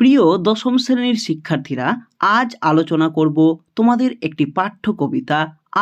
প্রিয় দশম শ্রেণির শিক্ষার্থীরা, আজ আলোচনা করব তোমাদের একটি পাঠ্য কবিতা,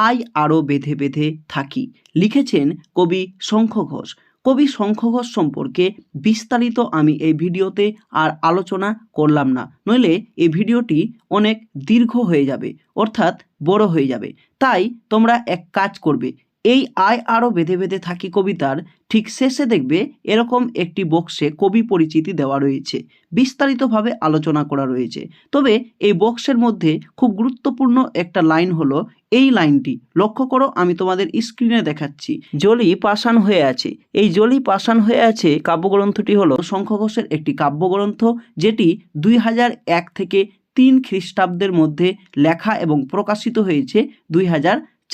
আই আরও বেঁধে বেঁধে থাকি। লিখেছেন কবি শঙ্খ ঘোষ। কবি শঙ্খ ঘোষ সম্পর্কে বিস্তারিত আমি এই ভিডিওতে আর আলোচনা করলাম না। নইলে এই ভিডিওটি অনেক দীর্ঘ হয়ে যাবে, অর্থাৎ বড় হয়ে যাবে। তাই তোমরা এক কাজ করবে এই আয় আরও বেঁধে বেঁধে থাকি কবিতার, ঠিক শেষে দেখবে এরকম একটি বক্সে কবি পরিচিতি দেওয়া রয়েছে, বিস্তারিতভাবে আলোচনা করা রয়েছে। তবে এই বক্সের মধ্যে খুব গুরুত্বপূর্ণ একটা লাইন হলো, এই লাইনটি, লক্ষ্য করো আমি তোমাদের স্ক্রিনে দেখাচ্ছি, জলি পাষাণ হয়ে আছে। এই জলি পাষাণ হয়ে আছে কাব্যগ্রন্থটি হলো শঙ্খ ঘোষের একটি কাব্যগ্রন্থ, যেটি দুই হাজার এক থেকে তিন খ্রিস্টাব্দের মধ্যে লেখা এবং প্রকাশিত হয়েছে দুই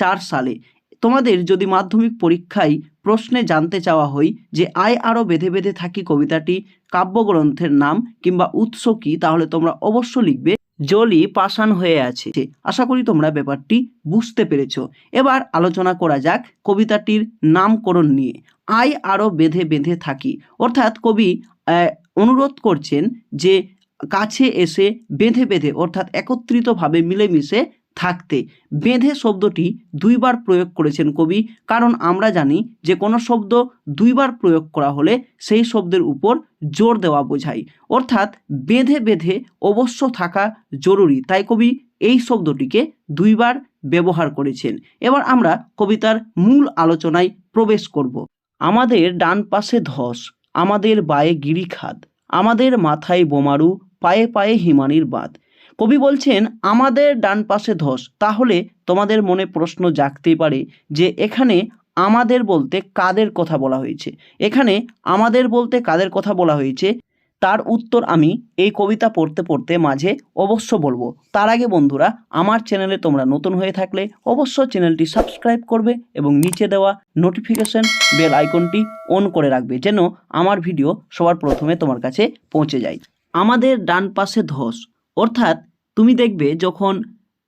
চার সালে। তোমাদের যদি মাধ্যমিক পরীক্ষায় প্রশ্নে জানতে চাওয়া হয় যে আয় আরও বেঁধে বেঁধে থাকি কবিতাটি, কাব্যগ্রন্থের নাম কিংবা উৎস কি, তাহলে তোমরা অবশ্য লিখবে, জলি পাষাণ হয়ে আছে। আশা করি তোমরা ব্যাপারটি বুঝতে পেরেছ। এবার আলোচনা করা যাক কবিতাটির নামকরণ নিয়ে। আয় আরও বেঁধে বেঁধে থাকি। অর্থাৎ কবি অনুরোধ করছেন যে কাছে এসে বেঁধে বেঁধে, অর্থাৎ একত্রিতভাবে মিলেমিশে থাকতে। বেঁধে শব্দটি দুইবার প্রয়োগ করেছেন কবি, কারণ আমরা জানি যে কোনো শব্দ দুইবার প্রয়োগ করা হলে সেই শব্দের উপর জোর দেওয়া বোঝায়। অর্থাৎ বেঁধে বেঁধে অবশ্য থাকা জরুরি, তাই কবি এই শব্দটিকে দুইবার ব্যবহার করেছেন। এবার আমরা কবিতার মূল আলোচনায় প্রবেশ করব। আমাদের ডান পাশে ধস, আমাদের বায়ে গিরিখাদ আমাদের মাথায় বোমারু, পায়ে পায়ে হিমানির বাঁধ কবি বলছেন, আমাদের ডান পাশে ধস, তাহলে তোমাদের মনে প্রশ্ন জাগতেই পারে যে এখানে আমাদের বলতে কাদের কথা বলা হয়েছে। এখানে আমাদের বলতে কাদের কথা বলা হয়েছে? তার উত্তর আমি এই কবিতা পড়তে পড়তে মাঝে অবশ্য বলব। তার আগে বন্ধুরা, আমার চ্যানেলে তোমরা নতুন হয়ে থাকলে অবশ্য চ্যানেলটি সাবস্ক্রাইব করবে এবং নিচে দেওয়া নোটিফিকেশন বেল আইকনটি অন করে রাখবে যেন আমার ভিডিও সবার প্রথমে তোমার কাছে পৌঁছে যায়। আমাদের ডান পাশে ধস অর্থাৎ তুমি দেখবে যখন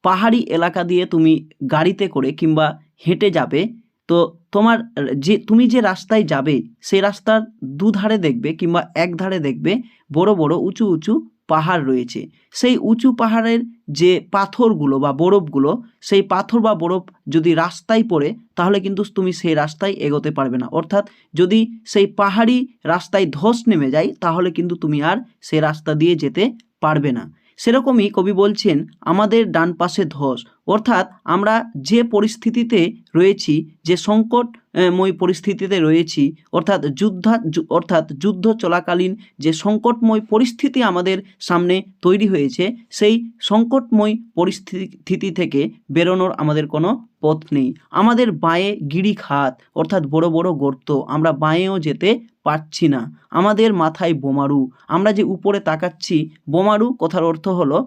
পাহাড়ি এলাকা দিয়ে তুমি গাড়িতে করে কিংবা হেঁটে যাবে, তো তোমার যে, তুমি যে রাস্তায় যাবে, সেই রাস্তার দুধারে দেখবে কিংবা এক ধারে দেখবে বড় বড় উঁচু উঁচু পাহাড় রয়েছে। সেই উঁচু পাহাড়ের যে পাথরগুলো বা বরফগুলো, সেই পাথর বা বরফ যদি রাস্তায় পড়ে, তাহলে কিন্তু তুমি সেই রাস্তায় এগোতে পারবে না। অর্থাৎ যদি সেই পাহাড়ি রাস্তায় ধস নেমে যায়, তাহলে কিন্তু তুমি আর সেই রাস্তা দিয়ে যেতে পারবে না। সেরকমই কবি বলছেন আমাদের ডান পাশে ধস। অর্থাৎ আমরা যে পরিস্থিতিতে রয়েছি যে সংকটময় পরিস্থিতিতে রয়েছি। অর্থাৎ যুদ্ধা অর্থাৎ যুদ্ধ চলাকালীন যে সংকটময় পরিস্থিতি আমাদের সামনে তৈরি হয়েছে, সেই সংকটময় পরিস্থিতি থেকে বেরোনোর আমাদের কোনো পথ নেই। আমাদের বাঁয়ে গিরিখাত অর্থাৎ বড় বড় গর্ত, আমরা বাঁয়েও যেতে পারছি না। আমাদের মাথায় বোমারু, আমরা যে উপরে তাকাচ্ছি, বোমারু কথার অর্থ হলো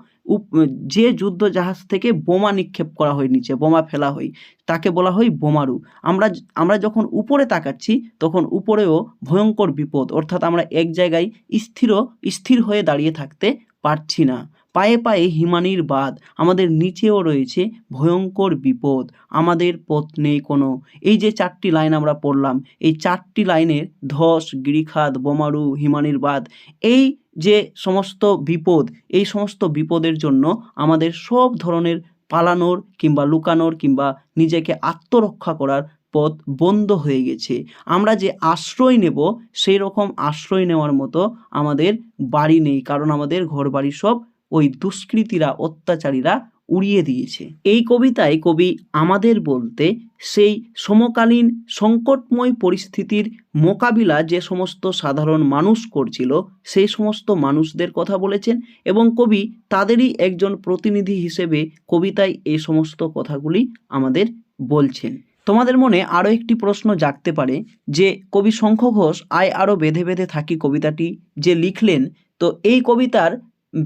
যে যুদ্ধ জাহাজ থেকে বোমা নিক্ষেপ করা হয় নিচে, বোমা ফেলা হয়, তাকে বলা হয় বোমারু। আমরা আমরা যখন উপরে তাকাচ্ছি, তখন উপরেও ভয়ঙ্কর বিপদ, অর্থাৎ আমরা এক জায়গায় স্থির স্থির হয়ে দাঁড়িয়ে থাকতে পারছি না। পায়ে পায়ে হিমানির বাদ আমাদের নিচেও রয়েছে ভয়ঙ্কর বিপদ। আমাদের পথ নেই কোনো। এই যে চারটি লাইন আমরা পড়লাম, এই চারটি লাইনের ধস, গিরিখাত, বোমারু, হিমানির বাদ এই যে সমস্ত বিপদ, এই সমস্ত বিপদের জন্য আমাদের সব ধরনের পালানোর কিংবা লুকানোর কিংবা নিজেকে আত্মরক্ষা করার পথ বন্ধ হয়ে গেছে। আমরা যে আশ্রয় নেব, সেই রকম আশ্রয় নেওয়ার মতো আমাদের বাড়ি নেই। কারণ আমাদের ঘর বাড়ি সব ওই দুষ্কৃতীরা, অত্যাচারীরা উড়িয়ে দিয়েছে। এই কবিতায় কবি আমাদের বলতে সেই সমকালীন সংকটময় পরিস্থিতির মোকাবিলা যে সমস্ত সাধারণ মানুষ করছিল, সেই সমস্ত মানুষদের কথা বলেছেন এবং কবি তাদেরই একজন প্রতিনিধি হিসেবে কবিতায় এই সমস্ত কথাগুলি আমাদের বলছেন। তোমাদের মনে আরও একটি প্রশ্ন জাগতে পারে যে, কবি শঙ্খ ঘোষ আয় আরও বেঁধে বেঁধে থাকি কবিতাটি যে লিখলেন, তো এই কবিতার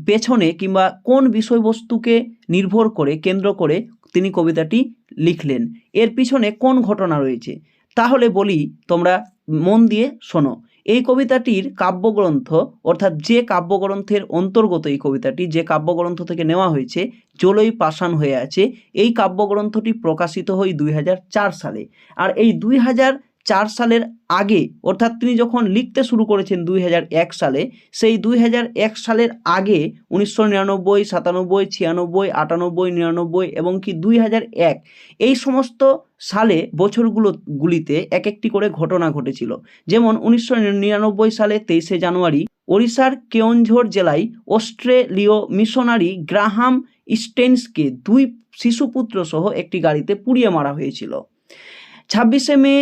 পেছনে কিংবা কোন বিষয়বস্তুকে নির্ভর করে, কেন্দ্র করে তিনি কবিতাটি লিখলেন। এর পিছনে কোন ঘটনা রয়েছে? তাহলে বলি, তোমরা মন দিয়ে শোনো। এই কবিতাটির কাব্যগ্রন্থ, অর্থাৎ যে কাব্যগ্রন্থের অন্তর্গত এই কবিতাটি, যে কাব্যগ্রন্থ থেকে নেওয়া হয়েছে, জলই পাষাণ হয়ে আছে, এই কাব্যগ্রন্থটি প্রকাশিত হয় দুই হাজার চার সালে। আর এই দুই হাজার চার সালের আগে, অর্থাৎ তিনি যখন লিখতে শুরু করেছেন দুই হাজার এক সালে, সেই দুই হাজার এক সালের আগে উনিশশো নিরানব্বই, সাতানব্বই, ছিয়ানব্বই, আটানব্বই, নিরানব্বই এবং কি দুই হাজার এক, এই সমস্ত সালে বছরগুলো গুলিতে এক একটি করে ঘটনা ঘটেছিল। যেমন উনিশশো নিরানব্বই সালে তেইশে জানুয়ারি, ওড়িশার কেওনঝোর জেলায় অস্ট্রেলীয় মিশনারি গ্রাহাম স্টেন্সকে দুই শিশুপুত্র সহ একটি গাড়িতে পুড়িয়ে মারা হয়েছিল। ছাব্বিশে মে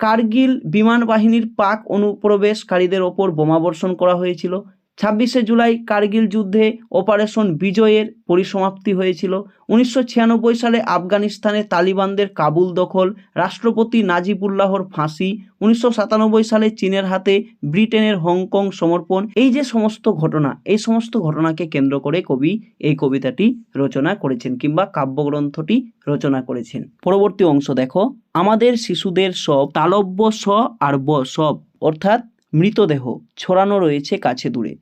কার্গিল বিমান বাহিনীর পাক অনুপ্রবেশকারীদের ওপর বোমাবর্ষণ করা হয়েছিল। ছাব্বিশে জুলাই কার্গিল যুদ্ধে অপারেশন বিজয়ের পরিসমাপ্তি হয়েছিল। উনিশশো ছিয়ানব্বই সালে আফগানিস্তানে তালিবানদের কাবুল দখল, রাষ্ট্রপতি নাজিবুল্লাহর ফাঁসি, উনিশশো সাতানব্বই সালে চীনের হাতে ব্রিটেনের হংকং সমর্পণ। এই যে সমস্ত ঘটনা, এই সমস্ত ঘটনাকে কেন্দ্র করে কবি এই কবিতাটি রচনা করেছেন কিংবা কাব্যগ্রন্থটি রচনা করেছেন। পরবর্তী অংশ দেখো। আমাদের শিশুদের সব তালব্য স আর ব সব, অর্থাৎ মৃতদেহ, ছড়ানো রয়েছে কাছে দূরে।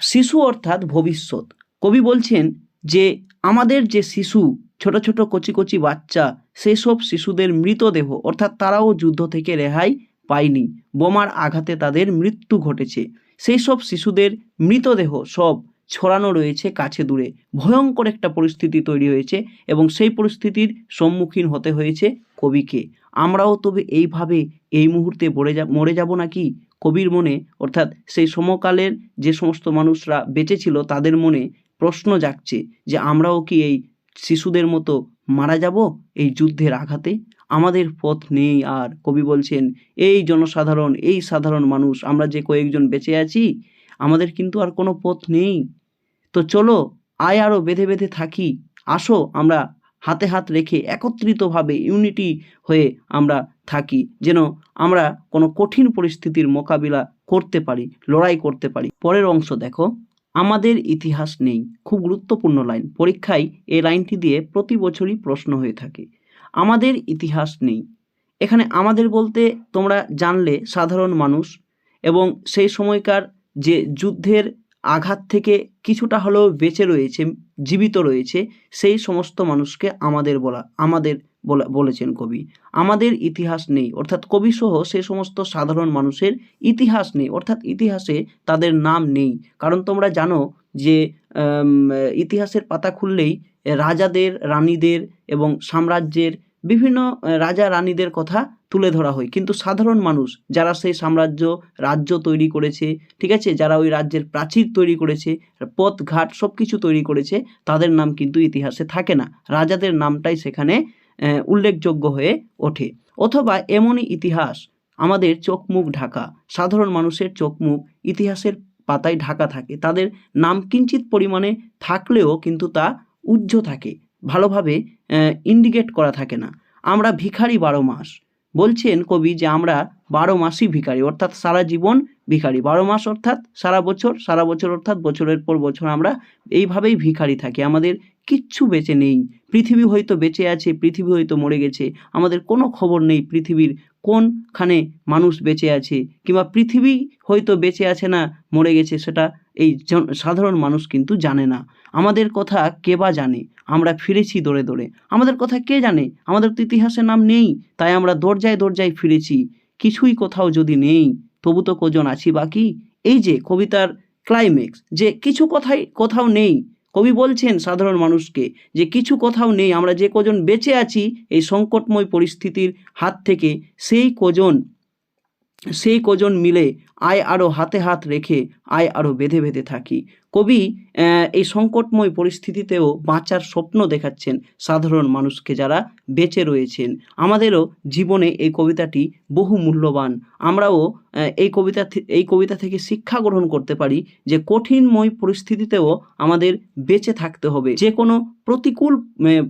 শিশু অর্থাৎ ভবিষ্যৎ। কবি বলছেন যে, আমাদের যে শিশু, ছোট ছোট কচি কচি বাচ্চা, সেসব শিশুদের মৃতদেহ, অর্থাৎ তারাও যুদ্ধ থেকে রেহাই পায়নি, বোমার আঘাতে তাদের মৃত্যু ঘটেছে। সেই সব শিশুদের মৃতদেহ সব ছড়ানো রয়েছে কাছে দূরে। ভয়ঙ্কর একটা পরিস্থিতি তৈরি হয়েছে এবং সেই পরিস্থিতির সম্মুখীন হতে হয়েছে কবিকে। আমরাও তবে এইভাবে এই মুহূর্তে মরে যাব নাকি? কবির মনে, অর্থাৎ সেই সমকালের যে সমস্ত মানুষরা বেঁচে ছিল তাদের মনে প্রশ্ন জাগছে যে, আমরাও কি এই শিশুদের মতো মারা যাব এই যুদ্ধের আঘাতে? আমাদের পথ নেই আর। কবি বলছেন, এই জনসাধারণ, এই সাধারণ মানুষ, আমরা যে কয়েকজন বেঁচে আছি, আমাদের কিন্তু আর কোনো পথ নেই। তো চলো, আয় আরও বেঁধে বেঁধে থাকি। আসো, আমরা হাতে হাত রেখে একত্রিতভাবে ইউনিটি হয়ে আমরা থাকি, যেন আমরা কোনো কঠিন পরিস্থিতির মোকাবিলা করতে পারি, লড়াই করতে পারি। পরের অংশ দেখো, আমাদের ইতিহাস নেই। খুব গুরুত্বপূর্ণ লাইন পরীক্ষায় এই লাইনটি দিয়ে প্রতি বছরই প্রশ্ন হয়ে থাকে, আমাদের ইতিহাস নেই। এখানে আমাদের বলতে তোমরা জানলে সাধারণ মানুষ এবং সেই সময়কার যে যুদ্ধের আঘাত থেকে কিছুটা হলেও বেঁচে রয়েছে, জীবিত রয়েছে, সেই সমস্ত মানুষকে আমাদের বলা আমাদের বলা, বলেছেন কবি। আমাদের ইতিহাস নেই, অর্থাৎ কবি সহ সে সমস্ত সাধারণ মানুষের ইতিহাস নেই, অর্থাৎ ইতিহাসে তাদের নাম নেই। কারণ তোমরা জানো যে ইতিহাসের পাতা খুললেই রাজাদের রানীদের এবং সাম্রাজ্যের বিভিন্ন রাজা রানীদের কথা তুলে ধরা হয়। কিন্তু সাধারণ মানুষ যারা সেই সাম্রাজ্য, রাজ্য তৈরি করেছে, ঠিক আছে? যারা ওই রাজ্যের প্রাচীর তৈরি করেছে, পথ, ঘাট সব কিছু তৈরি করেছে, তাদের নাম কিন্তু ইতিহাসে থাকে না। রাজাদের নামটাই সেখানে উল্লেখযোগ্য হয়ে ওঠে। অথবা এমনই ইতিহাস আমাদের চোখ মুখ ঢাকা। সাধারণ মানুষের চোখ মুখ ইতিহাসের পাতায় ঢাকা থাকে। তাদের নাম কিঞ্চিত পরিমাণে থাকলেও কিন্তু তা উজ্জ্ব থাকে। ভালোভাবে ইন্ডিকেট করা থাকে না। আমরা ভিখারি বারো মাস বলছেন কবি যে আমরা বারো মাসই ভিখারি, অর্থাৎ সারা জীবন ভিখারি। বারো মাস অর্থাৎ সারা বছর সারা বছর অর্থাৎ বছরের পর বছর আমরা এইভাবেই ভিখারি থাকি। আমাদের কিচ্ছু বেঁচে নেই। পৃথিবী হয়তো বেঁচে আছে, পৃথিবী হয়তো মরে গেছে। আমাদের কোনো খবর নেই পৃথিবীর কোনখানে মানুষ বেঁচে আছে কিংবা পৃথিবী হয়তো বেঁচে আছে না, মরে গেছে সেটা এই সাধারণ মানুষ কিন্তু জানে না। আমাদের কথা কে বা জানে? আমরা ফিরেছি দৌড়ে দৌড়ে। আমাদের কথা কে জানে? আমাদের তো ইতিহাসের নাম নেই, তাই আমরা দরজায় দরজায় ফিরেছি। কিছুই কোথাও যদি নেই, তবু তো কজন আছি বাকি? এই যে কবিতার ক্লাইম্যাক্স যে কিছু কথাই কোথাও নেই কবি বলছেন সাধারণ মানুষকে যে কিছু কোথাও নেই, আমরা যে কজন বেঁচে আছি, এই সংকটময় পরিস্থিতির হাত থেকে সেই কজন সেই কজন মিলে আয় আরও হাতে হাত রেখে আয় আরও বেঁধে বেঁধে থাকি। কবি এই সংকটময় পরিস্থিতিতেও বাঁচার স্বপ্ন দেখাচ্ছেন সাধারণ মানুষকে যারা বেঁচে রয়েছেন। আমাদেরও জীবনে এই কবিতাটি বহু মূল্যবান। আমরাও এই কবিতা এই কবিতা থেকে শিক্ষা গ্রহণ করতে পারি যে কঠিনময় পরিস্থিতিতেও আমাদের বেঁচে থাকতে হবে। যে কোনো প্রতিকূল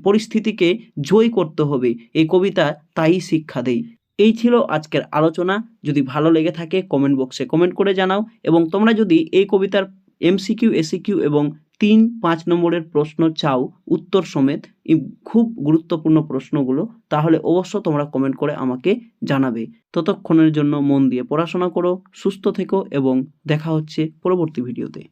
পরিস্থিতিকে জয় করতে হবে। এই কবিতা তাই শিক্ষা দেয় এই ছিল আজকের আলোচনা। যদি ভালো লেগে থাকে কমেন্ট বক্সে কমেন্ট করে জানাও এবং তোমরা যদি এই কবিতার এমসিকিউ এসিকিউ এবং তিন পাঁচ নম্বরের প্রশ্ন চাও, উত্তর সমেত খুব গুরুত্বপূর্ণ প্রশ্নগুলো, তাহলে অবশ্য তোমরা কমেন্ট করে আমাকে জানাবে। ততক্ষণের জন্য মন দিয়ে পড়াশোনা করো, সুস্থ থেকো এবং দেখা হচ্ছে পরবর্তী ভিডিওতে